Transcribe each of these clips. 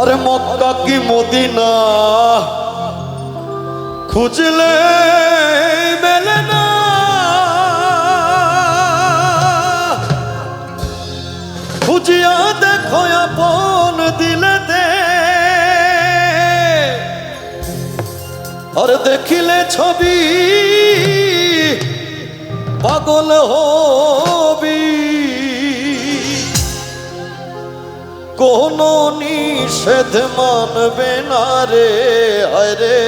আরে মক্কা কি মদিনা? খুঁজলে মেলে না। খুঁজিয়া দেখো আপন দিলেতে। আর দেখিলে ছবি পাগল হবি কোন নিষেধ মানবে না রে, হায় রে।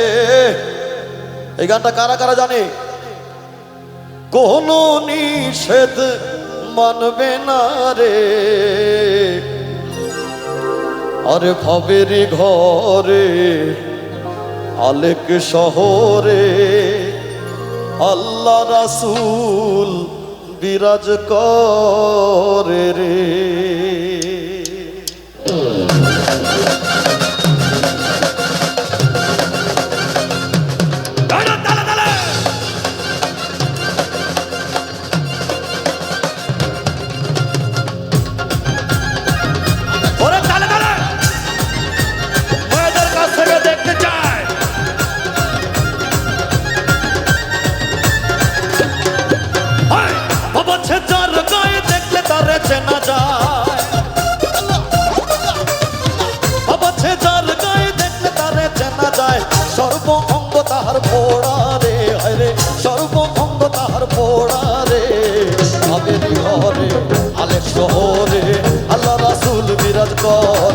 এই গানটা কারা কারা জানে? কোন নিষেধ মানবে না রে। আরে ভবের ঘরে, আলেক শহরে, আল্লাহ রাসূল বিরাজ করে রে। চেনা যায়। বাবা ছে যার গায়ে দেখলে তারে চেনা যায়। সর্ব অঙ্গ তাহার পোড়া রে হরে সর্ব অঙ্গ তাহার পোড়া রে। ভাবের ঘরে আলেক শহরে আল্লাহ রাসুল বিরাজ করে।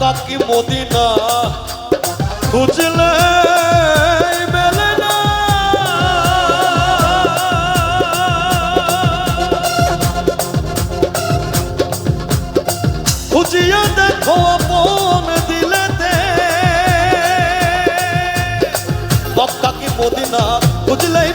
মক্কা কি মদিনা? খুঁজলে মেলে না। খুঁজিয়া দেখো আপন দিলেতে। কি মদিনা? খুঁজলেই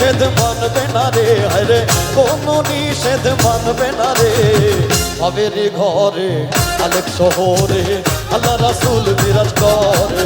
নিষেধ মানবে না রে হরে কোন নিষেধ মানবে না রে। হবে রে ঘরে আলেক শহরে, আল্লাহ রাসুল বিরাজ করে